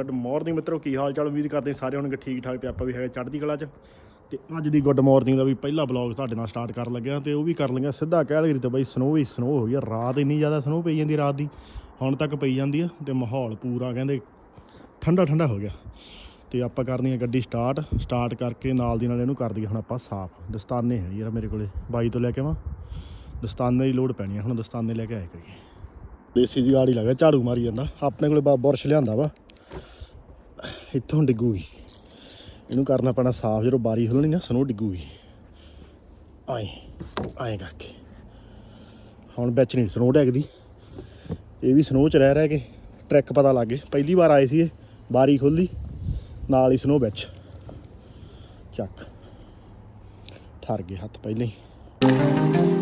Good morning ਮਿੱਤਰੋ, ਕੀ ਹਾਲ ਚਾਲ ਉਮੀਦ ਕਰਦੇ ਸਾਰੇ ਹੋਣਗੇ ਠੀਕ ਠਾਕ ਤੇ ਆਪਾਂ ਵੀ ਹੈਗੇ ਚੜ੍ਹਦੀ ਕਲਾ 'ਚ। ਤੇ ਅੱਜ ਦੀ ਗੁੱਡ ਮਾਰਨਿੰਗ ਦਾ ਵੀ ਪਹਿਲਾ ਬਲੌਗ ਤੁਹਾਡੇ ਨਾਲ ਸਟਾਰਟ ਕਰਨ ਲੱਗਿਆ ਤੇ ਉਹ ਵੀ ਕਰ ਲਈਆਂ ਸਿੱਧਾ ਕੈਲਗਰੀ ਤੋਂ ਬਾਈ ਸਨੋ ਹੀ ਸਨੋ ਹੋ ਗਈ ਆ। ਰਾਤ ਇੰਨੀ ਜ਼ਿਆਦਾ ਸਨੋ ਪਈ ਜਾਂਦੀ ਰਾਤ ਦੀ। ਹੁਣ ਤੱਕ ਪਈ ਜਾਂਦੀ ਆ ਤੇ ਮਾਹੌਲ ਪੂਰਾ ਕਹਿੰਦੇ ਠੰਡਾ ਠੰਡਾ ਹੋ ਗਿਆ। ਤੇ ਆਪਾਂ ਕਰਨੀ ਆ ਗੱਡੀ ਸਟਾਰਟ ਸਟਾਰਟ ਕਰਕੇ ਨਾਲ ਦੀ ਨਾਲ ਇਹਨੂੰ ਕਰ ਦਈਏ। ਹੁਣ ਆਪਾਂ ਸਾਫ਼। ਦਸਤਾਨੇ ਹੈ ਯਾਰ ਮੇਰੇ ਕੋਲੇ। ਬਾਈ ਤੋਂ ਲੈ ਕੇ ਆਵਾਂ। ਦਸਤਾਨੇ ਦੀ ਲੋੜ ਪੈਣੀ ਆ। ਹੁਣ ਦਸਤਾਨੇ ਲੈ ਕੇ ਆਇਆ ਕਰੀਏ। ਦੇਸੀ ਜੀ ਗਾੜੀ ਲੱਗਾ। ਝਾੜੂ ਮਾਰੀ ਜਾਂਦਾ। ਆਪਣੇ ਕੋਲੇ ਬਾ ਬੁਰਸ਼ ਲਿਆਂਦਾ ਵਾ। ਇੱਥੋਂ ਡਿੱਗੂਗੀ। ਇਹਨੂੰ ਕਰਨਾ ਪੈਣਾ ਸਾਫ਼, ਜਦੋਂ ਬਾਰੀ ਖੁੱਲਣੀ ਨਾ, ਸਨੋ ਡਿੱਗੂਗੀ। ਆਏ ਆਏ ਕਰਕੇ। ਹੁਣ ਵਿੱਚ ਨਹੀਂ ਸਨੋ ਡੈਗਦੀ। ਇਹ ਵੀ ਸਨੋ ਚ ਰਹਿ ਰਹਿ ਕੇ ਟਰੈਕ ਪਤਾ ਲੱਗ ਗਏ ਪਹਿਲੀ ਵਾਰ ਆਏ ਸੀ ਇਹ ਬਾਰੀ ਖੁੱਲੀ ਨਾਲ ਹੀ ਸਨੋ ਵਿੱਚ। ਚੱਕ। ਠਰ ਗਏ ਹੱਥ ਪਹਿਲਾਂ ਹੀ।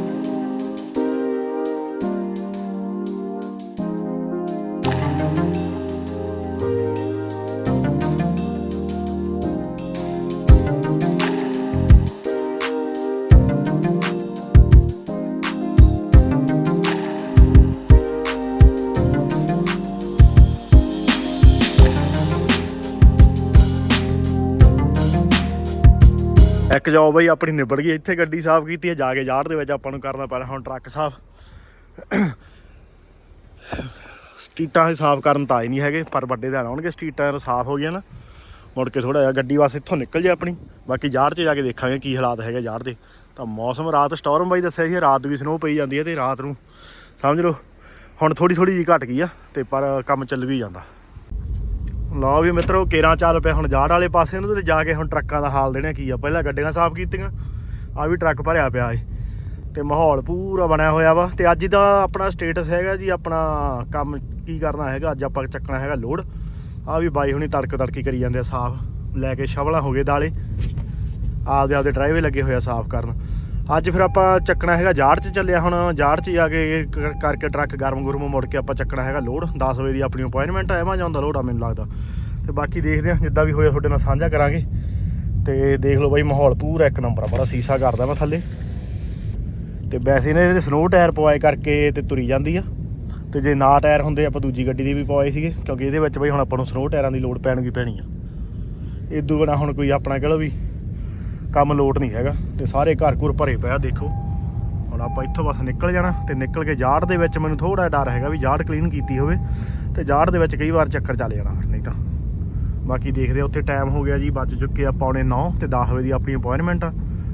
ਇੱਕ ਜੋਬ ਬਈ, ਆਪਣੀ ਨਿਬੜ ਗਈ, ਇੱਥੇ ਗੱਡੀ ਸਾਫ਼ ਕੀਤੀ ਹੈ, ਜਾ ਕੇ ਯਾਰ ਦੇ ਵਿੱਚ ਆਪਾਂ ਨੂੰ ਕਰਨਾ ਪੈਣਾ ਹੁਣ ਟਰੱਕ ਸਾਫ਼। ਸਟਰੀਟਾਂ ਹੀ ਸਾਫ਼ ਕਰਨ ਤਾਂ ਹੀ ਨਹੀਂ ਹੈਗੇ, ਪਰ ਵੱਡੇ ਦਿਨ ਆਉਣਗੇ ਸਟਰੀਟਾਂ ਸਾਫ਼ ਹੋ ਗਈਆਂ ਨਾ, ਮੁੜ ਕੇ ਥੋੜਾ ਜਿਹਾ ਗੱਡੀ ਬਸ ਇੱਥੋਂ ਨਿਕਲ ਜੇ ਆਪਣੀ, ਬਾਕੀ ਯਾਰ 'ਚ ਜਾ ਕੇ ਦੇਖਾਂਗੇ ਕੀ ਹਾਲਾਤ ਹੈਗੇ ਯਾਰ ਦੇ। ਤਾਂ ਮੌਸਮ ਰਾਤ ਸਟਾਰਮ ਬਾਈ ਦੱਸਿਆ ਸੀ ਰਾਤ ਵੀ ਸਨੋ ਪਈ ਜਾਂਦੀ ਹੈ ਤੇ ਰਾਤ ਨੂੰ, ਸਮਝ ਲਓ, ਹੁਣ ਥੋੜੀ ਥੋੜੀ ਜੀ ਘਟ ਗਈ ਆ, ਤੇ ਪਰ ਕੰਮ ਚੱਲ ਵੀ ਜਾਂਦਾ। ਲਓ ਵੀ ਮਿੱਤਰੋ, ਕੇਰਾਂ ਚੱਲ ਪਿਆ ਹੁਣ ਜਾੜ ਵਾਲੇ ਪਾਸੇ ਨੂੰ ਤੇ ਜਾ ਕੇ ਹੁਣ ਟਰੱਕਾਂ ਦਾ ਹਾਲ ਦੇਣਾ ਕੀ ਆ, ਪਹਿਲਾਂ ਗੱਡੀਆਂ ਸਾਫ਼ ਕੀਤੀਆਂ ਆ ਵੀ ਟਰੱਕ ਭਰਿਆ ਪਿਆ ਏ। ਤੇ ਮਾਹੌਲ ਪੂਰਾ ਬਣਿਆ ਹੋਇਆ ਵਾ, ਤੇ ਅੱਜ ਦਾ ਆਪਣਾ ਸਟੇਟਸ ਹੈਗਾ ਜੀ, ਆਪਣਾ ਕੰਮ ਕੀ ਕਰਨਾ ਹੈਗਾ, ਅੱਜ ਆਪਾਂ ਚੱਕਣਾ ਹੈਗਾ ਲੋਡ। ਆ ਵੀ ਬਾਈ ਹੁਣੀ ਤੜਕ ਤੜਕੀ ਕਰੀ ਜਾਂਦੇ ਆ ਸਾਫ਼, ਲੈ ਕੇ ਸ਼ਵਲਾਂ ਹੋ ਗਏ ਦਾਲੇ। ਆਪਦੇ ਆਪਦੇ ਡਰਾਈਵੇ ਲੱਗੇ ਹੋਇਆ ਸਾਫ਼ ਕਰਨ। ਅੱਜ ਫਿਰ ਆਪਾਂ ਚੱਕਣਾ ਹੈਗਾ ਜਾੜ 'ਚ ਚੱਲਿਆ ਹੁਣ ਜਾੜ 'ਚ ਜਾ ਕੇ ਕਰ- ਕਰਕੇ ਟਰੱਕ ਗਰਮ ਗੁਰਮ ਮੁੜ ਕੇ ਆਪਾਂ ਚੱਕਣਾ ਹੈਗਾ ਲੋਡ। 10 ਵਜੇ ਦੀ ਆਪਣੀ ਅਪਾਇੰਟਮੈਂਟ ਹੈ ਐਮਾਜ਼ਨ ਦਾ ਲੋਡ ਆ ਮੈਨੂੰ ਲੱਗਦਾ। ਤੇ ਬਾਕੀ ਦੇਖਦੇ ਆ ਜਿੱਦਾਂ ਵੀ ਹੋਇਆ ਤੁਹਾਡੇ ਨਾਲ ਸਾਂਝਾ ਕਰਾਂਗੇ। ਤੇ ਦੇਖ ਲਓ ਬਾਈ, ਮਾਹੌਲ ਪੂਰਾ ਇੱਕ ਨੰਬਰ ਆ, ਬੜਾ ਸੀਸਾ ਕਰਦਾ ਮੈਂ ਥੱਲੇ। ਤੇ ਵੈਸੇ ਨੇ ਇਹਦੇ ਸਲੋ ਟਾਇਰ ਪਵਾਏ ਕਰਕੇ ਤੇ ਤੁਰੀ ਜਾਂਦੀ ਆ। ਤੇ ਜੇ ਨਾ ਟਾਇਰ ਹੁੰਦੇ, ਆਪਾਂ ਦੂਜੀ ਗੱਡੀ ਦੇ ਵੀ ਪਵਾਏ ਸੀਗੇ, ਕਿਉਂਕਿ ਇਹਦੇ ਵਿੱਚ ਬਈ ਹੁਣ ਆਪਾਂ ਨੂੰ ਸਲੋ ਟਾਇਰਾਂ ਦੀ ਲੋੜ ਪੈਣਗੀ ਪੈਣੀ ਆ। ਇਦੋਂ ਬਿਨਾ ਹੁਣ ਕੋਈ ਆਪਣਾ ਕਹਿ ਲਓ ਵੀ ਕੰਮ ਲੋਟ ਨਹੀਂ ਹੈਗਾ ਤੇ ਸਾਰੇ ਘਰ ਘੁਰ ਭਰੇ ਪਿਆ ਦੇਖੋ। ਹੁਣ ਆਪਾਂ ਇੱਥੋਂ ਬਸ ਨਿਕਲ ਜਾਣਾ ਤੇ ਨਿਕਲ ਕੇ ਜਾੜ ਦੇ ਵਿੱਚ ਮੈਨੂੰ ਥੋੜਾ ਡਰ ਹੈਗਾ ਵੀ ਜਾੜ ਕਲੀਨ ਕੀਤੀ ਹੋਵੇ ਤੇ ਜਾੜ ਦੇ ਵਿੱਚ ਕਈ ਵਾਰ ਚੱਕਰ ਚੱਲ ਜਾਣਾ, ਨਹੀਂ ਤਾਂ। ਬਾਕੀ ਦੇਖਦੇ ਆ, ਉੱਥੇ ਟਾਈਮ ਹੋ ਗਿਆ ਜੀ, ਬਚ ਚੁੱਕੇ ਆ ਪੌਣੇ 9 ਤੇ 10 ਵਜੇ ਦੀ ਆਪਣੀ ਅਪਾਇੰਟਮੈਂਟ ਆ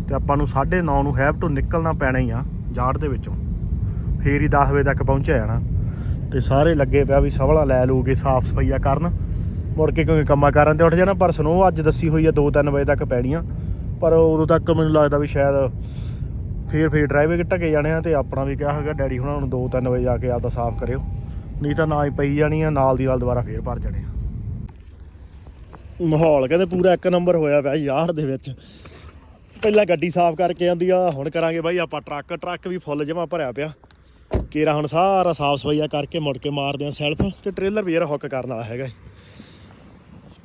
ਤੇ ਆਪਾਂ ਨੂੰ 9:30 ਨੂੰ ਹੈਵ ਟੂ ਨਿਕਲਣਾ ਪੈਣਾ ਹੀ ਆ ਜਾੜ ਦੇ ਵਿੱਚੋਂ। ਫੇਰ ਹੀ 10 ਵਜੇ ਤੱਕ ਪਹੁੰਚਿਆ ਜਾਣਾ। ਤੇ ਸਾਰੇ ਲੱਗੇ ਪਿਆ ਵੀ ਸਵਲਾ ਲੈ ਲੂ ਕੇ ਸਾਫ਼ ਸਫਾਈਆ ਕਰਨ। ਮੁੜ ਕੇ ਕਿਉਂਕਿ ਕੰਮਾਂ ਕਾਰਾਂ ਤੇ ਉੱਠ ਜਾਣਾ, ਪਰ ਸਨੋ ਅੱਜ ਦੱਸੀ ਹੋਈ ਆ 2-3 ਵਜੇ ਤੱਕ ਪੈਣੀਆਂ। ਪਰ ਉਦੋਂ ਤੱਕ ਮੈਨੂੰ ਲੱਗਦਾ ਵੀ ਸ਼ਾਇਦ ਫੇਰ ਫੇਰ ਡਰਾਈਵੇ ਟਕੇ ਜਾਣੇ ਆ ਤੇ ਆਪਣਾ ਵੀ ਕਿਹਾ ਹੈਗਾ ਡੈਡੀ ਹੁਣਾਂ ਨੂੰ 2-3 ਵਜੇ ਜਾ ਕੇ ਆਪਦਾ ਸਾਫ਼ ਕਰਿਓ। ਨਹੀਂ ਤਾਂ ਨਾ ਹੀ ਪਈ ਜਾਣੀ ਆ, ਨਾਲ ਦੀ ਨਾਲ ਦੁਬਾਰਾ ਫੇਰ ਭਰ ਜਾਣੇ ਆ। ਮਾਹੌਲ ਕਹਿੰਦੇ ਪੂਰਾ ਇੱਕ ਨੰਬਰ ਹੋਇਆ ਪਿਆ ਯਾਰ ਦੇ ਵਿੱਚ। ਪਹਿਲਾਂ ਗੱਡੀ ਸਾਫ਼ ਕਰਕੇ ਆਂਦੀ ਆ, ਹੁਣ ਕਰਾਂਗੇ ਬਾਈ ਆਪਾਂ ਟਰੱਕ। ਟਰੱਕ ਵੀ ਫੁੱਲ ਜਮਾ ਭਰਿਆ ਪਿਆ। ਕੇਰਾ ਹੁਣ ਸਾਰਾ ਸਾਫ਼ ਸਫਾਈਆ ਕਰਕੇ ਮੁੜ ਕੇ ਮਾਰਦੇ ਆ ਸੈਲਫ ਤੇ ਟ੍ਰੇਲਰ ਵੀ ਯਾਰ ਹੁੱਕ ਕਰਨ ਵਾਲਾ ਹੈਗਾ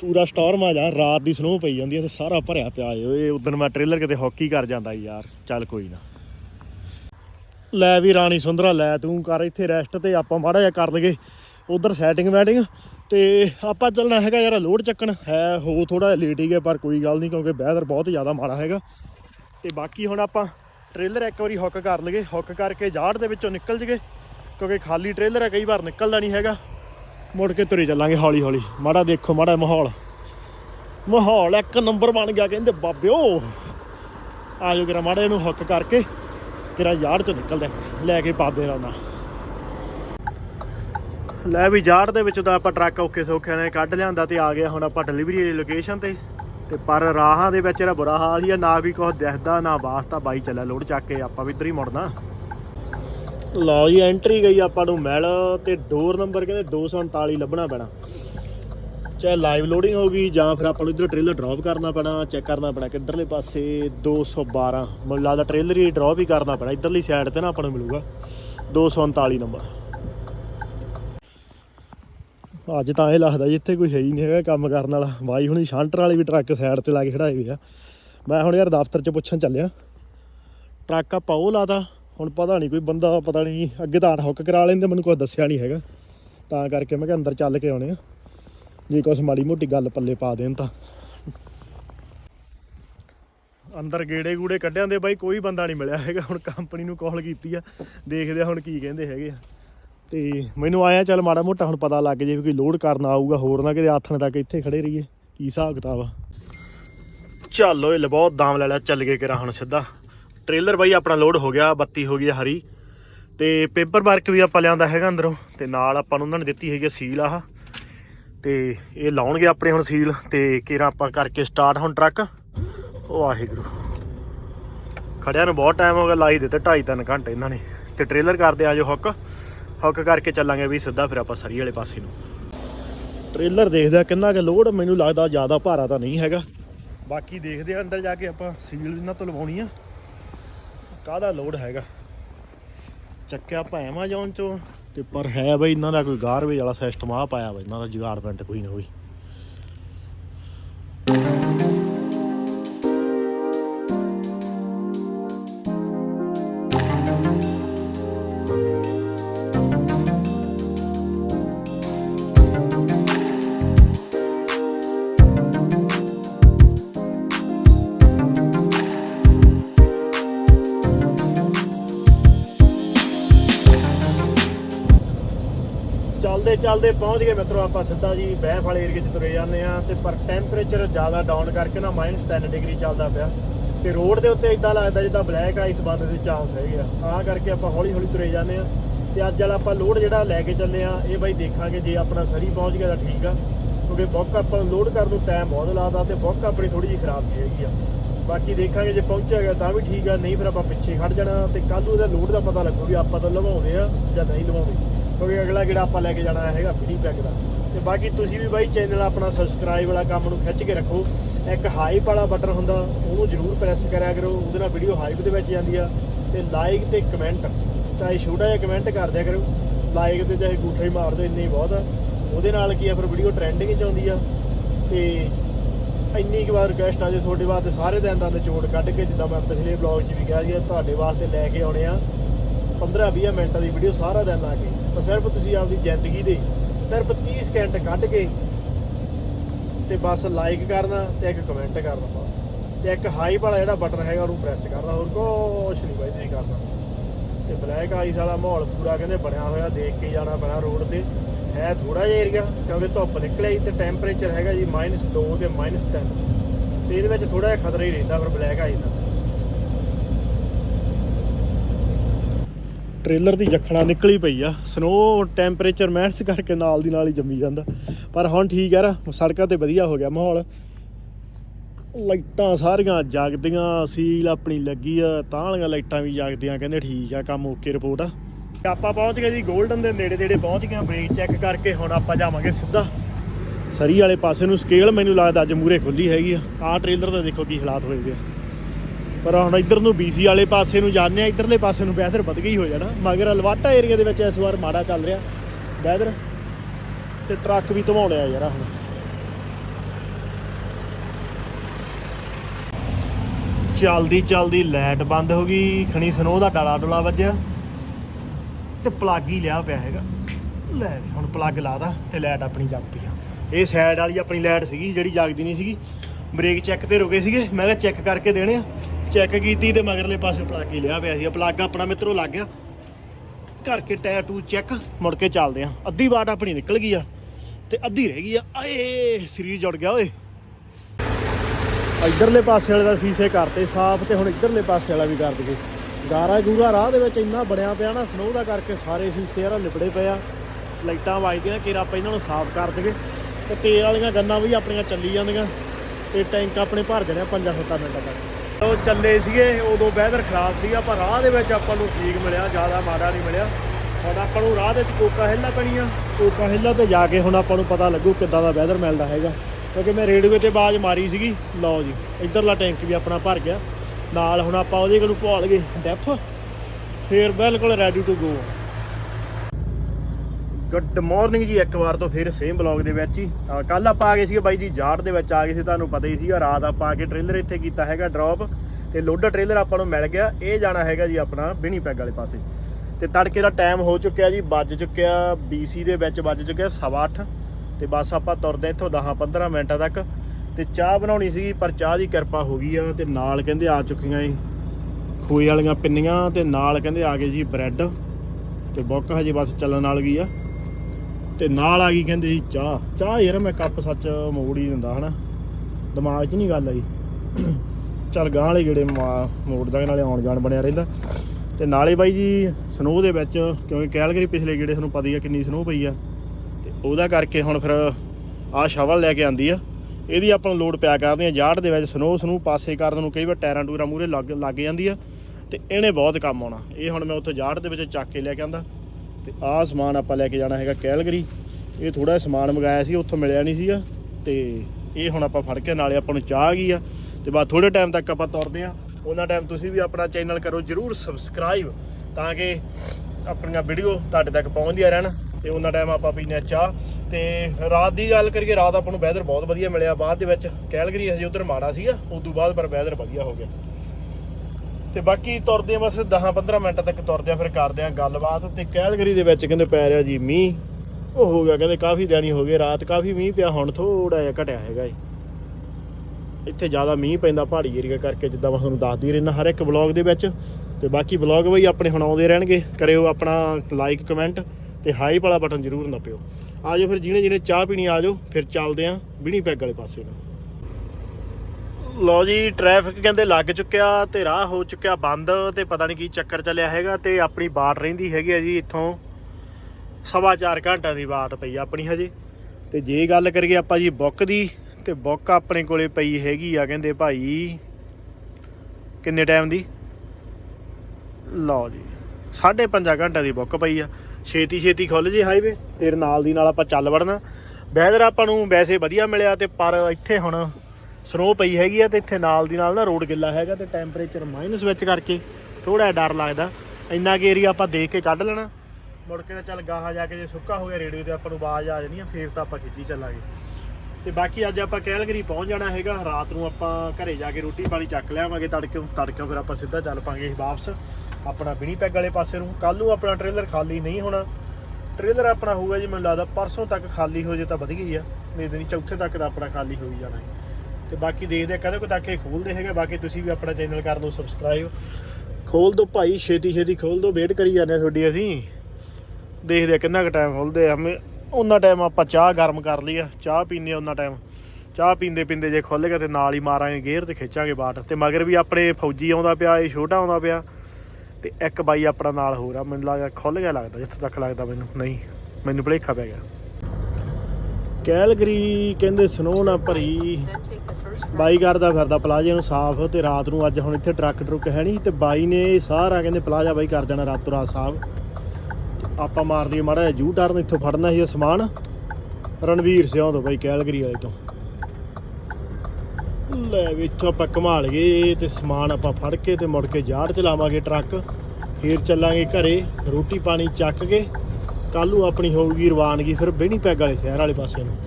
ਪੂਰਾ ਸਟਾਰਮ ਆ ਜਾ, ਰਾਤ ਦੀ ਸਨੋ ਪਈ ਜਾਂਦੀ ਹੈ ਤੇ ਸਾਰਾ ਭਰਿਆ ਪਿਆ ਏ। ਓਏ ਉਦੋਂ ਮੈਂ ਟ੍ਰੇਲਰ ਕਿਤੇ ਹਾਕੀ ਕਰ ਜਾਂਦਾ ਯਾਰ। ਚੱਲ ਕੋਈ ਨਾ। ਲੈ ਵੀ ਰਾਣੀ ਸੁੰਦਰਾ, ਲੈ ਤੂੰ ਕਰ ਇੱਥੇ ਰੈਸਟ ਤੇ ਆਪਾਂ ਮਾੜਾ ਜਿਹਾ ਕਰ ਲਈਏ। ਉਧਰ ਸੈਟਿੰਗ ਵੈਟਿੰਗ ਤੇ ਆਪਾਂ ਚੱਲਣਾ ਹੈਗਾ ਯਾਰ ਲੋਡ ਚੱਕਣ। ਹੈ, ਹੋ ਥੋੜਾ ਲੇਟ ਹੀ ਗਿਆ, ਪਰ ਕੋਈ ਗੱਲ ਨਹੀਂ ਕਿਉਂਕਿ ਵੈਦਰ ਬਹੁਤ ਜ਼ਿਆਦਾ ਮਾੜਾ ਹੈਗਾ। ਤੇ ਬਾਕੀ ਹੁਣ ਆਪਾਂ ਟ੍ਰੇਲਰ ਇੱਕ ਵਾਰੀ ਹੁੱਕ ਕਰ ਲਈਏ। ਹੁੱਕ ਕਰਕੇ ਜਾੜ ਦੇ ਵਿੱਚੋਂ ਨਿਕਲ ਜਗੇ ਕਿਉਂਕਿ ਖਾਲੀ ਟ੍ਰੇਲਰ ਹੈ ਕਈ ਵਾਰ ਨਿਕਲਦਾ ਨਹੀਂ ਹੈਗਾ। ਮੁੜ ਕੇ ਤੁਰੇ ਚੱਲਾਂਗੇ ਹੌਲੀ ਹੌਲੀ। ਮਾੜਾ ਦੇਖੋ, ਮਾੜਾ ਮਾਹੌਲ। ਮਾਹੌਲ ਇੱਕ ਨੰਬਰ ਬਣ ਗਿਆ ਕਹਿੰਦੇ, ਬਾਬਿਓ। ਆਜੋ ਕਿਰਾ ਮਾੜਾ ਇਹਨੂੰ ਹੁੱਕ ਕਰਕੇ ਤੇਰਾ ਯਾਰ ਚੋਂ ਨਿਕਲਦਾ ਲੈ ਕੇ ਪਾਦੇ ਰਾਣਾ ਲੈ ਵੀ ਜਾੜ ਦੇ ਵਿੱਚ ਤਾਂ ਆਪਾਂ ਟਰੱਕ ਔਕੇ ਸੌਖਿਆਂ ਨੇ ਕੱਢ ਲਿਆਂਦਾ ਤੇ ਆ ਗਿਆ ਹੁਣ ਆਪਾਂ ਡਿਲੀਵਰੀ ਦੀ ਲੋਕੇਸ਼ਨ ਤੇ। ਤੇ ਪਰ ਰਾਹਾਂ ਦੇ ਵਿੱਚ ਇਹਦਾ ਬੁਰਾ ਹਾਲ ਹੀ ਆ, ਨਾ ਵੀ ਕੁਝ ਦਿਖਦਾ, ਨਾ ਵਾਸਤਾ ਬਾਈ ਚੱਲਿਆ ਲੋਡ ਚੱਕ ਕੇ, ਆਪਾਂ ਵੀ ਇੱਧਰ ਹੀ ਮੁੜਨਾ। ਲਓ ਜੀ ਐਂਟਰੀ ਗਈ ਆਪਾਂ ਨੂੰ ਮਿਲ ਤੇ ਡੋਰ ਨੰਬਰ ਕਹਿੰਦੇ 239 ਲੱਭਣਾ ਪੈਣਾ। ਚਾਹੇ ਲਾਈਵ ਲੋਡਿੰਗ ਹੋਊਗੀ ਜਾਂ ਫਿਰ ਆਪਾਂ ਨੂੰ ਇੱਧਰ ਟ੍ਰੇਲਰ ਡ੍ਰੌਪ ਕਰਨਾ ਪੈਣਾ ਚੈੱਕ ਕਰਨਾ ਪੈਣਾ ਕਿੱਧਰਲੇ ਪਾਸੇ 212 ਮੈਨੂੰ ਲੱਗਦਾ ਟ੍ਰੇਲਰ ਹੀ ਡ੍ਰੌਪ ਹੀ ਕਰਨਾ ਪੈਣਾ, ਇੱਧਰਲੀ ਸਾਈਡ ਤੇ ਨਾ ਆਪਾਂ ਨੂੰ ਮਿਲੂਗਾ। 239 ਨੰਬਰ ਅੱਜ ਤਾਂ ਇਹ ਲੱਗਦਾ ਜਿੱਥੇ ਕੋਈ ਹੈ ਹੀ ਨਹੀਂ ਹੈਗਾ ਕੰਮ ਕਰਨ ਵਾਲਾ। ਬਾਈ ਹੁਣੀ ਸ਼ਾਂਟਰ ਵਾਲੇ ਵੀ ਟਰੱਕ ਸਾਈਡ ਤੇ ਲਾ ਕੇ ਖੜਾਏ ਹੋਏ ਆ। ਮੈਂ ਹੁਣ ਯਾਰ ਦਫ਼ਤਰ 'ਚ ਪੁੱਛਣ ਚੱਲਿਆ। ਟਰੱਕ ਆਪਾਂ ਉਹ ਲਾਤਾ। ਹੁਣ ਪਤਾ ਨਹੀਂ ਕੋਈ ਬੰਦਾ ਪਤਾ ਨਹੀਂ ਅੱਗੇ ਤਾਂ ਹੁੱਕ ਕਰਾ ਲੈਂਦੇ, ਮੈਨੂੰ ਕੋਈ ਦੱਸਿਆ ਨਹੀਂ ਹੈਗਾ। ਤਾਂ ਕਰਕੇ ਮੈਂ ਕਿਹਾ ਅੰਦਰ ਚੱਲ ਕੇ ਆਉਣੇ ਆ। ਜੇ ਕੁਛ ਮਾੜੀ ਮੋਟੀ ਗੱਲ ਪੱਲੇ ਪਾ ਦੇਣ ਤਾਂ। ਅੰਦਰ ਗੇੜੇ ਗੂੜੇ ਕੱਢਿਆਂ ਦੇ ਬਾਈ ਕੋਈ ਬੰਦਾ ਨਹੀਂ ਮਿਲਿਆ ਹੈਗਾ। ਹੁਣ ਕੰਪਨੀ ਨੂੰ ਕਾਲ ਕੀਤੀ ਆ। ਦੇਖਦੇ ਆ ਹੁਣ ਕੀ ਕਹਿੰਦੇ ਹੈਗੇ ਆ। ਤੇ ਮੈਨੂੰ ਆਇਆ ਚੱਲ ਮਾੜਾ ਮੋਟਾ ਹੁਣ ਪਤਾ ਲੱਗ ਜੇ ਵੀ ਕੋਈ ਲੋਡ ਕਰਨ ਆਊਗਾ, ਹੋਰ ਨਾ ਕਿਤੇ ਆਥਣ ਤੱਕ ਇੱਥੇ ਖੜੇ ਰਹੀਏ। ਕੀ ਹਿਸਾਬ ਕਿਤਾਬ ਆ। ਚੱਲ ਓਏ ਲੈ ਬਹੁਤ ਦਾਮ ਲੈ ਲਿਆ, ਚੱਲ ਗਏ ਕਿਰਾ ਹੁਣ ਸਿੱਧਾ। ਟ੍ਰੇਲਰ ਬਾਈ ਆਪਣਾ ਲੋਡ ਹੋ ਗਿਆ, ਬੱਤੀ ਹੋ ਗਈ ਆ ਹਰੀ। ਤੇ ਪੇਪਰ ਵਰਕ ਵੀ ਆਪਾਂ ਲਿਆਂਦਾ ਹੈਗਾ ਅੰਦਰੋਂ, ਤੇ ਨਾਲ ਆਪਾਂ ਨੂੰ ਉਹਨਾਂ ਨੇ ਦਿੱਤੀ ਹੈਗੀ ਆ ਸੀਲ ਆਹ। ਤੇ ਇਹ ਲਾਉਣਗੇ ਆਪਣੇ ਹੁਣ ਸੀਲ, ਤੇ ਕਿਰਾ ਆਪਾਂ ਕਰਕੇ ਸਟਾਰਟ ਹੁਣ ਟਰੱਕ। ਉਹ ਵਾਹਿਗੁਰੂ। ਖੜਿਆਂ ਨੂੰ ਬਹੁਤ ਟਾਈਮ ਹੋ ਗਿਆ, ਲਾਈ ਦਿੱਤੇ 2.5 3 ਘੰਟੇ ਇਹਨਾਂ ਨੇ। ਤੇ ਟ੍ਰੇਲਰ ਕਰਦੇ ਆ ਜੋ ਹੁੱਕ। ਹੁੱਕ ਕਰਕੇ ਚੱਲਾਂਗੇ ਵੀ ਸਿੱਧਾ ਫਿਰ ਆਪਾਂ ਸਰੀ ਵਾਲੇ ਪਾਸੇ ਨੂੰ। ਟ੍ਰੇਲਰ ਦੇਖਦੇ ਆ ਕਿੰਨਾ ਕੁ ਲੋਡ, ਮੈਨੂੰ ਲੱਗਦਾ ਜ਼ਿਆਦਾ ਭਾਰਾ ਤਾਂ ਨਹੀਂ ਹੈਗਾ। ਬਾਕੀ ਦੇਖਦੇ ਆ ਅੰਦਰ ਜਾ ਕੇ ਆਪਾਂ ਸੀਲ ਇਹਨਾਂ ਤੋਂ ਲਵਾਉਣੀ ਆ। ਕਾਹਦਾ ਲੋਡ ਹੈਗਾ? ਚੱਕਿਆ ਆਪਾਂ ਐਮਾਜ਼ੋਨ ਚੋਂ ਤੇ ਪਰ ਹੈ ਬਈ ਇਹਨਾਂ ਦਾ ਕੋਈ ਗਾਰਵੇਜ ਵਾਲਾ ਸਿਸਟਮ ਆ ਪਾਇਆ ਬਈ, ਇਹਨਾਂ ਦਾ ਜੁਗਾੜਮੈਂਟ ਕੋਈ ਨਾ ਕੋਈ। ਚੱਲਦੇ ਚੱਲਦੇ ਪਹੁੰਚ ਗਏ ਮਿੱਤਰੋ ਆਪਾਂ ਸਿੱਧਾ ਜੀ ਬਹਿਫ ਵਾਲੇ ਏਰੀਏ 'ਚ ਤੁਰੇ ਜਾਂਦੇ ਆ ਤੇ ਪਰ ਟੈਂਪਰੇਚਰ ਜ਼ਿਆਦਾ ਡਾਊਨ ਕਰਕੇ ਨਾ -3 ਡਿਗਰੀ ਚੱਲਦਾ ਪਿਆ ਤੇ ਰੋਡ ਦੇ ਉੱਤੇ ਇਦਾਂ ਲੱਗਦਾ ਜਿੱਦਾਂ ਬਲੈਕ ਆਈਸ ਬੰਦ ਦੇ ਚਾਂਸ ਹੈਗੇ ਆ। ਤਾਂ ਕਰਕੇ ਆਪਾਂ ਹੌਲੀ ਹੌਲੀ ਤੁਰੇ ਜਾਂਦੇ ਆ ਤੇ ਅੱਜ ਵਾਲਾ ਆਪਾਂ ਲੋਡ ਜਿਹੜਾ ਲੈ ਕੇ ਚੱਲੇ ਆ ਇਹ ਬਾਈ ਦੇਖਾਂਗੇ ਜੇ ਆਪਣਾ ਸਰੀ ਪਹੁੰਚ ਗਿਆ ਤਾਂ ਠੀਕ ਆ, ਕਿਉਂਕਿ ਬੁੱਕ ਆਪਾਂ ਨੂੰ ਲੋਡ ਕਰਨ ਨੂੰ ਟਾਈਮ ਬਹੁਤ ਲਾਦਾ ਤੇ ਬੁੱਕ ਆਪਣੀ ਥੋੜੀ ਜਿਹੀ ਖਰਾਬ ਵੀ ਹੈਗੀ ਆ। ਬਾਕੀ ਦੇਖਾਂਗੇ ਜੇ ਪਹੁੰਚਿਆ ਗਿਆ ਤਾਂ ਵੀ ਠੀਕ ਆ, ਨਹੀਂ ਫਿਰ ਆਪਾਂ ਪਿੱਛੇ ਖੜ ਜਾਣਾ ਤੇ ਕੱਲ ਨੂੰ ਇਹਦਾ ਲੋਡ ਦਾ ਪਤਾ ਲੱਗੂ ਵੀ ਆਪਾਂ ਤਾਂ ਲਵਾਉਂਦੇ ਆ ਜਾਂ ਨਹੀਂ ਲਵਾਉਂਦੇ। ਕਿਉਂਕਿ ਅਗਲਾ ਜਿਹੜਾ ਆਪਾਂ ਲੈ ਕੇ ਜਾਣਾ ਹੈਗਾ ਵੀਡੀ ਪੈਕ ਦਾ। ਤੇ ਬਾਕੀ ਤੁਸੀਂ ਵੀ ਬਾਈ ਚੈਨਲ ਆਪਣਾ ਸਬਸਕ੍ਰਾਈਬ ਵਾਲਾ ਕੰਮ ਨੂੰ ਖਿੱਚ ਕੇ ਰੱਖੋ। ਇੱਕ ਹਾਈਪ ਵਾਲਾ ਬਟਨ ਹੁੰਦਾ, ਉਹਨੂੰ ਜ਼ਰੂਰ ਪ੍ਰੈਸ ਕਰਿਆ ਕਰੋ। ਉਹਦੇ ਨਾਲ ਵੀਡੀਓ ਹਾਈਪ ਦੇ ਵਿੱਚ ਜਾਂਦੀ ਆ। ਤੇ ਲਾਈਕ ਤੇ ਕਮੈਂਟ ਚਾਹੇ ਛੋਟਾ ਜਿਹਾ ਕਮੈਂਟ ਕਰ ਦਿਆ ਕਰੋ। ਲਾਈਕ ਤੇ ਚਾਹੇ ਗੂਠਾ ਹੀ ਮਾਰ ਦਿਓ, ਇੰਨੇ ਹੀ ਬਹੁਤ ਆ। ਉਹਦੇ ਨਾਲ ਕੀ ਆ, ਫਿਰ ਵੀਡੀਓ ਟ੍ਰੈਂਡਿੰਗ 'ਚ ਆਉਂਦੀ ਆ। ਤੇ ਇੰਨੀ ਕੁ ਵਾਰ ਰਿਕੁਐਸਟ ਆ ਜੇ ਤੁਹਾਡੇ ਵਾਸਤੇ, ਸਾਰੇ ਦਿਨ ਦਾ ਨਿਚੋੜ ਕੱਢ ਕੇ, ਜਿੱਦਾਂ ਮੈਂ ਪਿਛਲੇ ਬਲੌਗ 'ਚ ਵੀ ਕਿਹਾ ਸੀ ਤੁਹਾਡੇ ਵਾਸਤੇ ਲੈ ਕੇ ਆਉਣੇ ਆ। 15-20 ਮਿੰਟਾਂ ਦੀ ਵੀਡੀਓ ਸਾਰਾ ਦਿਨ ਲਾ ਕੇ, ਤਾਂ ਸਿਰਫ ਤੁਸੀਂ ਆਪਦੀ ਜ਼ਿੰਦਗੀ ਦੇ ਸਿਰਫ 30 ਸਕਿੰਟ ਕੱਢ ਕੇ ਤੇ ਬਸ ਲਾਈਕ ਕਰਨਾ ਤੇ ਇੱਕ ਕਮੈਂਟ ਕਰਨਾ ਬਸ। ਤੇ ਇੱਕ ਹਾਈਪ ਵਾਲਾ ਜਿਹੜਾ ਬਟਨ ਹੈਗਾ, ਉਹਨੂੰ ਪ੍ਰੈਸ ਕਰਨਾ, ਹੋਰ ਕੁਛ ਨਹੀਂ ਬਾਈ ਤੁਸੀਂ ਕਰਨਾ। ਤੇ ਬਲੈਕ ਆਈਸ ਵਾਲਾ ਮਾਹੌਲ ਪੂਰਾ ਕਹਿੰਦੇ ਬਣਿਆ ਹੋਇਆ, ਦੇਖ ਕੇ ਜਾਣਾ ਪੈਣਾ ਰੋਡ ਤੇ। ਹੈ ਥੋੜਾ ਜਿਹਾ ਏਰੀਆ ਕਿਉਂਕਿ ਧੁੱਪ ਨਿਕਲਿਆ ਹੀ ਤੇ ਟੈਂਪਰੇਚਰ ਹੈਗਾ ਜੀ -2 ਤੇ -3 ਤੇ ਇਹਦੇ ਵਿੱਚ ਥੋੜਾ ਜਿਹਾ ਖਤਰਾ ਹੀ ਰਹਿੰਦਾ ਫਿਰ ਬਲੈਕ ਆਈਸ ਦਾ। ਟ੍ਰੇਲਰ ਦੀ ਜਖਣਾ ਨਿਕਲੀ ਪਈ ਆ। ਸਨੋ ਟੈਂਪਰੇਚਰ ਮੈਨਸ ਕਰਕੇ ਨਾਲ ਦੀ ਨਾਲ ਹੀ ਜੰਮੀ ਜਾਂਦਾ। ਪਰ ਹੁਣ ਠੀਕ ਹੈ ਰਾ ਸੜਕਾਂ ਤੇ ਵਧੀਆ ਹੋ ਗਿਆ ਮਾਹੌਲ। ਲਾਈਟਾਂ ਸਾਰੀਆਂ ਜਗਦੀਆਂ, ਸੀਲ ਆਪਣੀ ਲੱਗੀ ਆ। ਤਾਂ ਵਾਲੀਆਂ ਲਾਈਟਾਂ ਵੀ ਜਗਦੀਆਂ, ਕਹਿੰਦੇ ਠੀਕ ਆ, ਕੰਮ ਓਕੇ ਰਿਪੋਰਟ ਆ। ਆਪਾਂ ਪਹੁੰਚ ਗਏ ਜੀ 골ਡਨ ਦੇ ਨੇੜੇ ਨੇੜੇ ਪਹੁੰਚ ਗਏ ਬ੍ਰੇਕ ਚੈੱਕ ਕਰਕੇ ਹੁਣ ਆਪਾਂ ਜਾਵਾਂਗੇ ਸਿੱਧਾ। ਸਰੀ ਵਾਲੇ ਪਾਸੇ ਨੂੰ ਸਕੇਲ ਮੈਨੂੰ ਲੱਗਦਾ ਅੱਜ ਮੂਰੇ ਖੁੱਲੀ ਹੈਗੀ ਆ। ਆਹ ਟ੍ਰੇਲਰ ਦਾ ਦੇਖੋ ਕੀ ਹਾਲਾਤ ਹੋਏ ਪਏ ਪਰ ਹੁਣ ਇੱਧਰ ਨੂੰ ਬੀਸੀ ਵਾਲੇ ਪਾਸੇ ਨੂੰ ਜਾਂਦੇ ਆ, ਇੱਧਰਲੇ ਪਾਸੇ ਨੂੰ ਵੈਦਰ ਵੱਧ ਗਈ ਹੋ ਜਾਣਾ। ਮਗਰ ਅਲਵਾਟਾ ਏਰੀਆ ਦੇ ਵਿੱਚ ਇਸ ਵਾਰ ਮਾੜਾ ਚੱਲ ਰਿਹਾ। ਵੈਦਰ ਤੇ ਟਰੱਕ ਵੀ ਧਵਾਉਣਿਆ ਯਾਰ ਹੁਣ ਚਲਦੀ ਚਲਦੀ ਲਾਈਟ ਬੰਦ ਹੋ ਗਈ। ਖਣੀ ਸਨੋ ਦਾ ਡਾਲਾ ਡੋਲਾ ਵੱਜਿਆ। ਤੇ ਪਲੱਗ ਹੀ ਲਿਆ ਪਿਆ ਹੈਗਾ। ਲੈ ਵੀ ਹੁਣ ਪਲੱਗ ਲਾਦਾ ਤੇ ਲਾਈਟ ਆਪਣੀ ਜਗ ਪਈ ਆ। ਇਹ ਸਾਈਡ ਵਾਲੀ ਆਪਣੀ ਲਾਈਟ ਸੀਗੀ, ਜਿਹੜੀ ਜਗਦੀ ਨਹੀਂ ਸੀਗੀ। ਬ੍ਰੇਕ ਚੈੱਕ ਤੇ ਰੁਕੇ ਸੀਗੇ। ਮੈਂ ਕਿਹਾ ਚੈੱਕ ਕਰਕੇ ਦੇਣੇ ਆ। ਚੈੱਕ ਕੀਤੀ ਤੇ ਮਗਰਲੇ ਪਾਸੇ ਪਲੱਗ ਹੀ ਲਿਆ ਪਿਆ ਸੀ। ਪਲੱਗ ਆਪਣਾ ਮਿੱਤਰੋ ਲੱਗ ਗਿਆ। ਕਰਕੇ ਟਾਇਰ ਟੂ ਚੈੱਕ, ਮੁੜ ਕੇ ਚੱਲਦੇ ਆ। ਅੱਧੀ ਵਾਟ ਆਪਣੀ ਨਿਕਲ ਗਈ ਆ ਤੇ ਅੱਧੀ ਰਹਿ ਗਈ ਆ। ਆਏ, ਸਰੀਰ ਜੁੜ ਗਿਆ ਓਏ। ਇਧਰਲੇ ਪਾਸੇ ਵਾਲੇ ਦਾ ਸੀਸੇ ਕਰਤੇ ਸਾਫ਼ ਤੇ ਹੁਣ ਇਧਰਲੇ ਪਾਸੇ ਵਾਲਾ ਵੀ ਕਰ ਦਈਏ। ਗਾਰਾ ਗੂਰਾ ਰਾਹ ਦੇ ਵਿੱਚ ਇੰਨਾ ਬਣਿਆ ਪਿਆ ਨਾ ਸਨੋ ਦਾ ਕਰਕੇ ਸਾਰੇ ਸੀਸੇ ਯਾਰ ਲਿਬੜੇ ਪਏ ਆ। ਲਾਈਟਾਂ ਵੱਜਦੀਆਂ ਕਿ ਆਪਾਂ ਇਹਨਾਂ ਨੂੰ ਸਾਫ਼ ਕਰ ਦਈਏ। ਤੇ ਤੇਲ ਵਾਲੀਆਂ ਗੰਨਾਂ ਵੀ ਆਪਣੀਆਂ ਚੱਲੀ ਜਾਂਦੀਆਂ। ਤੇ ਟੈਂਕ ਆਪਣੇ ਭਰ ਜਾਣੇ 5-7 ਮਿੰਟਾਂ ਤੱਕ। ਉਹ ਚੱਲੇ ਸੀਗੇ, ਉਦੋਂ ਵੈਦਰ ਖਰਾਬ ਸੀਗਾ, ਪਰ ਰਾਹ ਦੇ ਵਿੱਚ ਆਪਾਂ ਨੂੰ ਠੀਕ ਮਿਲਿਆ, ਜ਼ਿਆਦਾ ਮਾੜਾ ਨਹੀਂ ਮਿਲਿਆ। ਹੁਣ ਆਪਾਂ ਨੂੰ ਰਾਹ ਦੇ ਵਿੱਚ ਕੋਕਾ ਹਿੱਲਾ ਪੈਣੀਆਂ। ਕੋਕਾ ਹਿੱਲਾ ਤੇ ਜਾ ਕੇ ਹੁਣ ਆਪਾਂ ਨੂੰ ਪਤਾ ਲੱਗੂ ਕਿੱਦਾਂ ਦਾ ਵੈਦਰ ਮਿਲਦਾ ਹੈਗਾ। ਕਿਉਂਕਿ ਮੈਂ ਰੇਡੀਓ ਤੇ ਆਵਾਜ਼ ਮਾਰੀ ਸੀਗੀ, ਲਓ ਜੀ, ਇਧਰਲਾ ਟੈਂਕ ਵੀ ਆਪਣਾ ਭਰ ਗਿਆ। ਨਾਲ ਹੁਣ ਆਪਾਂ ਉਹਦੇ ਕੋਲ ਭਾਲ ਗਏ ਡੈਫ ਫੇਰ ਬਿਲਕੁਲ ready to go good morning ਜੀ, ਇੱਕ ਵਾਰ ਤੋਂ ਫਿਰ ਸੇਮ ਬਲੌਗ ਦੇ ਵਿੱਚ ਹੀ। ਕੱਲ ਆਪਾਂ ਆ ਗਏ ਸੀਗੇ ਬਾਈ ਜੀ ਜਾੜ ਦੇ ਵਿੱਚ, ਆ ਗਏ ਸੀ, ਤੁਹਾਨੂੰ ਪਤਾ ਹੀ ਸੀਗਾ, ਰਾਤ ਆਪਾਂ ਆ ਕੇ ਟ੍ਰੇਲਰ ਇੱਥੇ ਕੀਤਾ ਹੈਗਾ ਡ੍ਰੌਪ ਤੇ ਲੋਡਰ ਟ੍ਰੇਲਰ ਆਪਾਂ ਨੂੰ ਮਿਲ ਗਿਆ। ਇਹ ਜਾਣਾ ਹੈਗਾ ਜੀ ਆਪਣਾ ਬਿਨੀ ਪੈਗ ਵਾਲੇ ਪਾਸੇ। ਤੇ ਤੜਕੇ ਦਾ ਟਾਈਮ ਹੋ ਚੁੱਕਿਆ ਜੀ, ਵੱਜ ਚੁੱਕਿਆ BC ਦੇ ਵਿੱਚ, ਵੱਜ ਚੁੱਕਿਆ 8:30 ਤੇ ਬਸ ਆਪਾਂ ਤੁਰਦੇ ਇੱਥੋਂ 10-15 ਮਿੰਟਾਂ ਤੱਕ। ਤੇ ਚਾਹ ਬਣਾਉਣੀ ਸੀਗੀ ਪਰ ਚਾਹ ਦੀ ਕਿਰਪਾ ਹੋ ਗਈ ਆ, ਤੇ ਨਾਲ ਕਹਿੰਦੇ ਆ ਚੁੱਕੀਆਂ ਜੀ, ਖੋਏ ਵਾਲੀਆਂ ਪਿੰਨੀਆਂ, ਤੇ ਨਾਲ ਕਹਿੰਦੇ ਆ ਗਏ ਜੀ ਬ੍ਰੈਡ ਤੇ ਬੁੱਕ ਹਜੇ ਬਸ ਚੱਲਣ ਵਾਲੀ ਆ। ਤੇ ਨਾਲ ਆ ਗਈ ਕਹਿੰਦੇ ਜੀ ਚਾਹ। ਚਾਹ ਯਾਰ ਮੈਂ ਕੱਪ ਸੱਚ ਮੋੜ ਹੀ ਦਿੰਦਾ, ਹਨਾ? ਦਿਮਾਗ 'ਚ ਨਹੀਂ ਗੱਲ ਆਈ। ਚੱਲ ਗਾਂ ਵਾਲੇ ਗੇੜੇ ਮਾ- ਮੋੜ ਦਾਂਗੇ ਨਾਲੇ ਆਉਣ ਜਾਣ ਬਣਿਆ ਰਹਿੰਦਾ। ਤੇ ਨਾਲੇ ਬਾਈ ਜੀ ਸਨੋ ਦੇ ਵਿੱਚ, ਕਿਉਂਕਿ ਕੈਲਗਰੀ ਪਿਛਲੇ ਗੇੜੇ ਤੁਹਾਨੂੰ ਪਤਾ ਹੀ ਆ ਕਿੰਨੀ ਸਨੋ ਪਈ ਆ। ਤੇ ਉਹਦਾ ਕਰਕੇ ਹੁਣ ਫਿਰ ਆਹ ਸ਼ਵਲ ਲੈ ਕੇ ਆਂਦੀ ਆ। ਇਹਦੀ ਆਪਾਂ ਨੂੰ ਲੋਡ ਪਿਆ ਕਰਦੇ ਆ ਜਾੜ ਦੇ ਵਿੱਚ ਸਨੋ ਸਨੂ ਪਾਸੇ ਕਰਨ ਨੂੰ ਕਈ ਵਾਰ ਟਾਇਰਾਂ ਟੂਰਾਂ ਮੂਰੇ ਲੱਗ ਲੱਗ ਜਾਂਦੀ ਆ। ਤੇ ਇਹਨੇ ਬਹੁਤ ਕੰਮ ਆਉਣਾ। ਇਹ ਹੁਣ ਮੈਂ ਉੱਥੇ ਜਾੜ ਦੇ ਵਿੱਚ ਚੱਕ ਕੇ ਲੈ ਕੇ ਆਂਦਾ। ਤੇ ਆਹ ਸਮਾਨ ਆਪਾਂ ਲੈ ਕੇ ਜਾਣਾ ਹੈਗਾ ਕੈਲਗਰੀ। ਇਹ ਥੋੜਾ ਸਮਾਨ ਮੰਗਾਇਆ ਸੀ, ਉੱਥੋਂ ਮਿਲਿਆ ਨਹੀਂ ਸੀਗਾ। ਤੇ ਇਹ ਹੁਣ ਆਪਾਂ ਫੜ ਕੇ ਨਾਲੇ ਆਪਾਂ ਨੂੰ ਚਾਹ ਆ ਗਈ ਆ। ਤੇ ਬਾਅਦ ਥੋੜੇ ਟਾਈਮ ਤੱਕ ਆਪਾਂ ਤੁਰਦੇ ਆ। ਉਹਨਾਂ ਟਾਈਮ ਤੁਸੀਂ ਵੀ ਆਪਣਾ ਚੈਨਲ ਕਰੋ, ਜਰੂਰ ਸਬਸਕ੍ਰਾਈਬ ਤਾਂ ਕਿ ਆਪਣੀਆਂ ਵੀਡੀਓ ਤੁਹਾਡੇ ਤੱਕ ਪਹੁੰਚਦੀਆਂ ਰਹਿਣ। ਤੇ ਉਹਨਾਂ ਟਾਈਮ ਆਪਾਂ ਪੀਨੇ ਆ ਚਾਹ। ਤੇ ਰਾਤ ਦੀ ਗੱਲ ਕਰੀਏ, ਰਾਤ ਆਪਾਂ ਨੂੰ ਵੈਦਰ ਬਹੁਤ ਵਧੀਆ ਮਿਲਿਆ। ਬਾਅਦ ਦੇ ਵਿੱਚ ਕੈਲਗਰੀ ਹਜੇ ਉਧਰ ਮਾੜਾ ਸੀਗਾ ਉਸ ਤੋਂ ਬਾਅਦ ਪਰ ਵੈਦਰ ਵਧੀਆ ਹੋ ਗਿਆ। ਤੇ ਬਾਕੀ ਤੁਰਦੇ ਆ ਬਸ 10-15 ਮਿੰਟ ਤੱਕ ਤੁਰਦੇ ਆ ਫਿਰ ਕਰਦੇ ਆ ਗੱਲਬਾਤ ਤੇ ਕੈਲਗਰੀ ਦੇ ਵਿੱਚ ਕਹਿੰਦੇ ਪੈ ਰਿਹਾ ਜੀ ਮੀਂਹ। ਉਹ ਹੋ ਗਿਆ, ਕਹਿੰਦੇ ਕਾਫੀ ਦਿਨੀ ਹੋ ਗਏ ਰਾਤ ਕਾਫੀ ਮੀਂਹ ਪਿਆ, ਹੁਣ ਥੋੜਾ ਜਿਹਾ ਘਟਿਆ ਹੈਗਾ ਏ। ਇੱਥੇ ਜ਼ਿਆਦਾ ਮੀਂਹ ਪੈਂਦਾ ਪਹਾੜੀ ਏਰੀਆ ਕਰਕੇ, ਜਿੱਦਾਂ ਮੈਂ ਤੁਹਾਨੂੰ ਦੱਸਦੀ ਰਹਿਣਾ ਹਰ ਇੱਕ ਵਲੌਗ ਦੇ ਵਿੱਚ। ਤੇ ਬਾਕੀ ਵਲੌਗ ਬਈ ਆਪਣੇ ਹੁਣ ਆਉਂਦੇ ਰਹਿਣਗੇ, ਕਰਿਓ ਆਪਣਾ ਲਾਈਕ ਕਮੈਂਟ ਤੇ ਹਾਈਪ ਵਾਲਾ ਬਟਨ ਜ਼ਰੂਰ ਨੱਪਿਓ। ਆਜੋ ਫਿਰ ਜਿਹਨੇ ਜਿਹਨੇ ਚਾਹ ਪੀਣੀ ਆਜੋ ਫਿਰ ਚੱਲਦੇ ਆਂ ਬਿਹਣੀ ਪੈਗ ਵਾਲੇ ਪਾਸੇ ਨੂੰ। ਲਓ ਜੀ ਟ੍ਰੈਫਿਕ ਕਹਿੰਦੇ ਲੱਗ ਚੁੱਕਿਆ ਤੇ ਰਾਹ ਹੋ ਚੁੱਕਿਆ ਬੰਦ ਤੇ ਪਤਾ ਨਹੀਂ ਕੀ ਚੱਕਰ ਚੱਲਿਆ ਹੈਗਾ ਤੇ ਆਪਣੀ ਬਾਟ ਰਹਿੰਦੀ ਹੈਗੀ ਆ ਜੀ ਇੱਥੋਂ ਸਵਾ ਚਾਰ ਘੰਟਿਆਂ ਦੀ ਬਾਟ ਪਈ ਆ ਆਪਣੀ ਹਜੇ। ਤੇ ਜੇ ਗੱਲ ਕਰੀਏ ਆਪਾਂ ਜੀ ਬੁੱਕ ਦੀ, ਤੇ ਬੁੱਕ ਆਪਣੇ ਕੋਲੇ ਪਈ ਹੈਗੀ ਆ ਕਹਿੰਦੇ ਭਾਈ, ਕਿੰਨੇ ਟਾਈਮ ਦੀ? ਲਓ ਜੀ 5.5 ਘੰਟਿਆਂ ਦੀ ਬੁੱਕ ਪਈ ਆ। ਛੇਤੀ ਛੇਤੀ ਖੁੱਲ ਜੇ ਹਾਈਵੇ ਫਿਰ ਨਾਲ ਦੀ ਨਾਲ ਆਪਾਂ ਚੱਲ ਵੜਨਾ। ਵੈਦਰ ਆਪਾਂ ਨੂੰ ਵੈਸੇ ਵਧੀਆ ਮਿਲਿਆ ਤੇ ਪਰ ਇੱਥੇ ਹੁਣ ਸਨੋ ਪਈ ਹੈਗੀ ਆ ਤੇ ਇੱਥੇ ਨਾਲ ਦੀ ਨਾਲ ਨਾ ਰੋਡ ਗਿੱਲਾ ਹੈਗਾ ਤੇ ਟੈਂਪਰੇਚਰ ਮਾਈਨਸ ਵਿੱਚ ਕਰਕੇ ਥੋੜਾ ਡਰ ਲੱਗਦਾ। ਇੰਨਾ ਕਿ ਏਰੀਆ ਆਪਾਂ ਦੇਖ ਕੇ ਕੱਢ ਲੈਣਾ। ਮੁੜ ਕੇ ਤਾਂ ਚੱਲ ਗਾਹਾਂ ਜਾ ਕੇ ਜੇ ਸੁੱਕਾ ਹੋ ਗਿਆ ਰੇਡੀਓ ਤੇ ਆਪਾਂ ਨੂੰ ਆਵਾਜ਼ ਆ ਜਾਣੀ ਆ, ਫੇਰ ਤਾਂ ਆਪਾਂ ਖਿੱਚੀ ਚੱਲਾਂਗੇ। ਤੇ ਬਾਕੀ ਅੱਜ ਆਪਾਂ ਕੈਲਗਰੀ ਪਹੁੰਚ ਜਾਣਾ ਹੈਗਾ। ਰਾਤ ਨੂੰ ਆਪਾਂ ਘਰੇ ਜਾ ਕੇ ਰੋਟੀ ਪਾਣੀ ਚੱਕ ਲਿਆਵਾਂਗੇ ਤੜਕੇ ਤੜਕੇ ਫਿਰ ਆਪਾਂ ਸਿੱਧਾ ਚੱਲ ਪਾਂਗੇ ਵਾਪਸ। ਆਪਣਾ ਬਿਨੀ ਪੈਗ ਵਾਲੇ ਪਾਸੇ ਨੂੰ। ਕੱਲ ਨੂੰ ਆਪਣਾ ਟ੍ਰੇਲਰ ਖਾਲੀ ਨਹੀਂ ਹੋਣਾ। ਟ੍ਰੇਲਰ ਆਪਣਾ ਹੋਊਗਾ ਜੀ ਮੈਨੂੰ ਲੱਗਦਾ ਪਰਸੋਂ ਤੱਕ ਖਾਲੀ ਹੋ ਜੇ ਤਾਂ ਵਧੀਆ ਗਈ ਆ। ਨਹੀਂ ਨਹੀਂ, ਚੌਥੇ ਤੱਕ ਤਾਂ ਆਪਣਾ ਖਾਲੀ ਹੋ ਹੀ ਜਾਣਾ ਹੈ। ਤੇ ਬਾਕੀ ਦੇਖਦੇ ਆ ਕਦੇ ਕੋ ਤੱਕ ਇਹ ਖੋਲਦੇ ਹੈਗੇ ਬਾਕੀ ਤੁਸੀਂ ਵੀ ਆਪਣਾ ਚੈਨਲ ਕਰ ਲਓ ਸਬਸਕ੍ਰਾਈਬ ਖੋਲ ਦੋ ਭਾਈ, ਛੇਤੀ ਛੇਤੀ ਖੋਲ ਦੋ ਵੇਟ ਕਰੀ ਜਾਂਦੇ ਆ ਤੁਹਾਡੀ ਅਸੀਂ। ਦੇਖਦੇ ਆ ਕਿੰਨਾ ਕੁ ਟਾਈਮ ਖੁੱਲਦੇ ਆ। ਹਮੇ ਉਹਨਾਂ ਟਾਈਮ ਆਪਾਂ ਚਾਹ ਗਰਮ ਕਰ ਲਈ ਆ। ਚਾਹ ਪੀਨੇ ਉਹਨਾਂ ਟਾਈਮ ਚਾਹ ਪੀਂਦੇ ਪੀਂਦੇ ਜੇ ਖੁੱਲ ਗਿਆ ਤੇ ਨਾਲ ਹੀ ਮਾਰਾਂਗੇ ਗੇਅਰ ਤੇ ਖਿੱਚਾਂਗੇ ਬਾਟ। ਤੇ ਮਗਰ ਵੀ ਆਪਣੇ ਫੌਜੀ ਆਉਂਦਾ ਪਿਆ, ਇਹ ਛੋਟਾ ਆਉਂਦਾ ਪਿਆ। ਤੇ ਇੱਕ ਬਾਈ ਆਪਣਾ ਨਾਲ ਹੋਰ ਆ। ਮੈਨੂੰ ਲੱਗਦਾ ਖੁੱਲ ਗਿਆ ਲੱਗਦਾ, ਜਿੱਥੇ ਤੱਕ ਲੱਗਦਾ ਮੈਨੂੰ। ਨਹੀਂ, ਮੈਨੂੰ ਭਲੇਖਾ ਪੈ ਗਿਆ। ਕੈਲਗਰੀ ਕਹਿੰਦੇ ਸਨੋ ਨਾ ਭਰੀ। ਬਾਈ ਕਰਦਾ ਫਿਰਦਾ ਪਲਾਜ਼ੇ ਨੂੰ ਸਾਫ਼ ਤੇ ਰਾਤ ਨੂੰ ਅੱਜ ਹੁਣ ਇੱਥੇ ਟਰੱਕ ਟਰੁੱਕ ਹੈ ਨਹੀਂ ਤੇ ਬਾਈ ਨੇ ਸਾਰਾ ਕਹਿੰਦੇ ਪਲਾਜ਼ਾ ਬਾਈ ਕਰ ਜਾਣਾ ਰਾਤੋਂ ਰਾਤ ਸਾਫ਼। ਆਪਾਂ ਮਾਰ ਦਈਏ ਮਾੜਾ ਜੂ ਟਰਨ, ਇੱਥੋਂ ਫੜਨਾ ਸੀ ਸਮਾਨ। ਰਣਵੀਰ ਸਿਉਂ ਤੋਂ ਬਾਈ ਕੈਲਗਰੀ ਵਾਲੇ ਤੋਂ। ਲੈ ਵੀ ਇੱਥੋਂ ਆਪਾਂ ਘੁਮਾ ਲਈਏ ਤੇ ਸਮਾਨ ਆਪਾਂ ਫੜ ਕੇ ਤੇ ਮੁੜ ਕੇ ਜਾੜ ਚਲਾਵਾਂਗੇ ਟਰੱਕ। ਫੇਰ ਚੱਲਾਂਗੇ ਘਰੇ, ਰੋਟੀ ਪਾਣੀ ਚੱਕ ਕੇ ਕੱਲ੍ਹ ਨੂੰ ਆਪਣੀ ਹੋਊਗੀ ਰਵਾਨਗੀ, ਫਿਰ ਬਹਿਣੀ ਪੈਗ ਵਾਲੇ ਸ਼ਹਿਰ ਵਾਲੇ ਪਾਸੇ ਨੂੰ।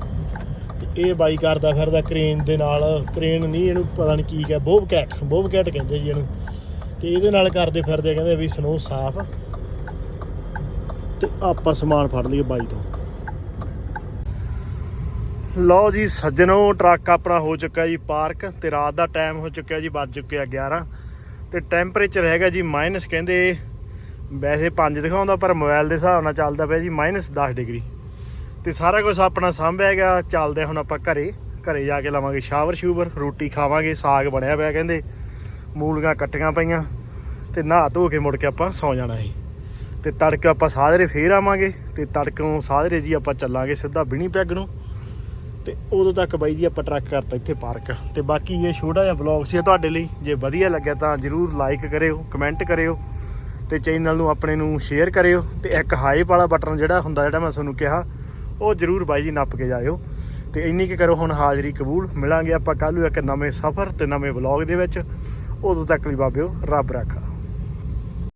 ਤੇ ਇਹ ਬਾਈ ਕਰਦਾ ਫਿਰਦਾ ਕ੍ਰੇਨ ਦੇ ਨਾਲ, ਕ੍ਰੇਨ ਨਹੀਂ, ਇਹਨੂੰ ਪਤਾ ਨਹੀਂ ਕੀ ਕਹੇ ਬੋਬ ਕੈਟ ਬੋਬ ਕੈਟ ਕਹਿੰਦੇ ਜੀ ਇਹਨੂੰ। ਤੇ ਇਹਦੇ ਨਾਲ ਕਰਦੇ ਫਿਰਦੇ ਕਹਿੰਦੇ ਵੀ ਸਨੋ ਸਾਫ਼। ਤੇ ਆਪਾਂ ਸਮਾਨ ਫੜ ਲਈਏ ਬਾਈ ਤੋਂ। ਲਓ ਜੀ, ਸੱਜਣੋ, ਟਰੱਕ ਆਪਣਾ ਹੋ ਚੁੱਕਾ ਜੀ ਪਾਰਕ, ਤੇ ਰਾਤ ਦਾ ਟਾਈਮ ਹੋ ਚੁੱਕਿਆ ਜੀ, ਵੱਜ ਚੁੱਕਿਆ 11 ਤੇ ਟੈਂਪਰੇਚਰ ਹੈਗਾ ਜੀ ਮਾਈਨਸ ਕਹਿੰਦੇ ਵੈਸੇ 5 ਦਿਖਾਉਂਦਾ, ਪਰ ਮੋਬਾਈਲ ਦੇ ਹਿਸਾਬ ਨਾਲ ਚੱਲਦਾ ਪਿਆ ਜੀ ਮਾਈਨਸ 10 ਡਿਗਰੀ। ਤੇ ਸਾਰਾ ਕੁਝ ਆਪਣਾ ਸਾਂਭਿਆ ਗਿਆ, ਚੱਲਦੇ ਹੁਣ ਆਪਾਂ ਘਰੇ। ਘਰੇ ਜਾ ਕੇ ਲਵਾਂਗੇ ਸ਼ਾਵਰ ਸ਼ੂਵਰ ਰੋਟੀ ਖਾਵਾਂਗੇ, ਸਾਗ ਬਣਿਆ ਪਿਆ ਕਹਿੰਦੇ। ਮੂਲੀਆਂ ਕੱਟੀਆਂ ਪਈਆਂ, ਤੇ ਨਹਾ ਧੋ ਕੇ ਮੁੜ ਕੇ ਆਪਾਂ ਸੌ ਜਾਣਾ ਸੀ। ਤੇ ਤੜਕੇ ਆਪਾਂ ਸਾਧਰੇ ਫੇਰ ਆਵਾਂਗੇ, ਤੇ ਤੜਕੋਂ ਸਾਜਰੇ ਜੀ ਆਪਾਂ ਚੱਲਾਂਗੇ ਸਿੱਧਾ ਬਿਣੀ ਪੈਗ ਨੂੰ। ਤੇ ਉਦੋਂ ਤੱਕ ਬਾਈ ਜੀ ਆਪਾਂ ਟਰੱਕ ਕਰਤਾ ਇੱਥੇ ਪਾਰਕ ਤੇ ਬਾਕੀ ਇਹ ਛੋਟਾ ਜਿਹਾ ਵਲੌਗ ਸੀ ਤੁਹਾਡੇ ਲਈ। ਜੇ ਵਧੀਆ ਲੱਗਿਆ ਤਾਂ ਜਰੂਰ ਲਾਈਕ ਕਰਿਓ ਕਮੈਂਟ ਕਰਿਓ। ਤੇ ਚੈਨਲ ਨੂੰ ਆਪਣੇ ਨੂੰ ਸ਼ੇਅਰ ਕਰਿਓ ਤੇ ਇੱਕ ਹਾਈਪ ਵਾਲਾ ਬਟਨ ਜਿਹੜਾ ਹੁੰਦਾ ਜਿਹੜਾ ਮੈਂ ਤੁਹਾਨੂੰ ਕਿਹਾ, ਉਹ ਜਰੂਰ ਬਾਈ ਜੀ ਨੱਪ ਕੇ ਜਾਇਓ। ਤੇ ਇੰਨੀ ਕਿ ਕਰੋ ਹੁਣ ਹਾਜ਼ਰੀ ਕਬੂਲ। ਮਿਲਾਂਗੇ ਆਪਾਂ ਕੱਲ੍ਹ ਨੂੰ ਇੱਕ ਨਵੇਂ ਸਫ਼ਰ ਤੇ ਨਵੇਂ ਵਲੌਗ ਦੇ ਵਿੱਚ। ਉਦੋਂ ਤੱਕ ਲਈ ਬਾਬਿਓ, ਰੱਬ ਰੱਖਾ।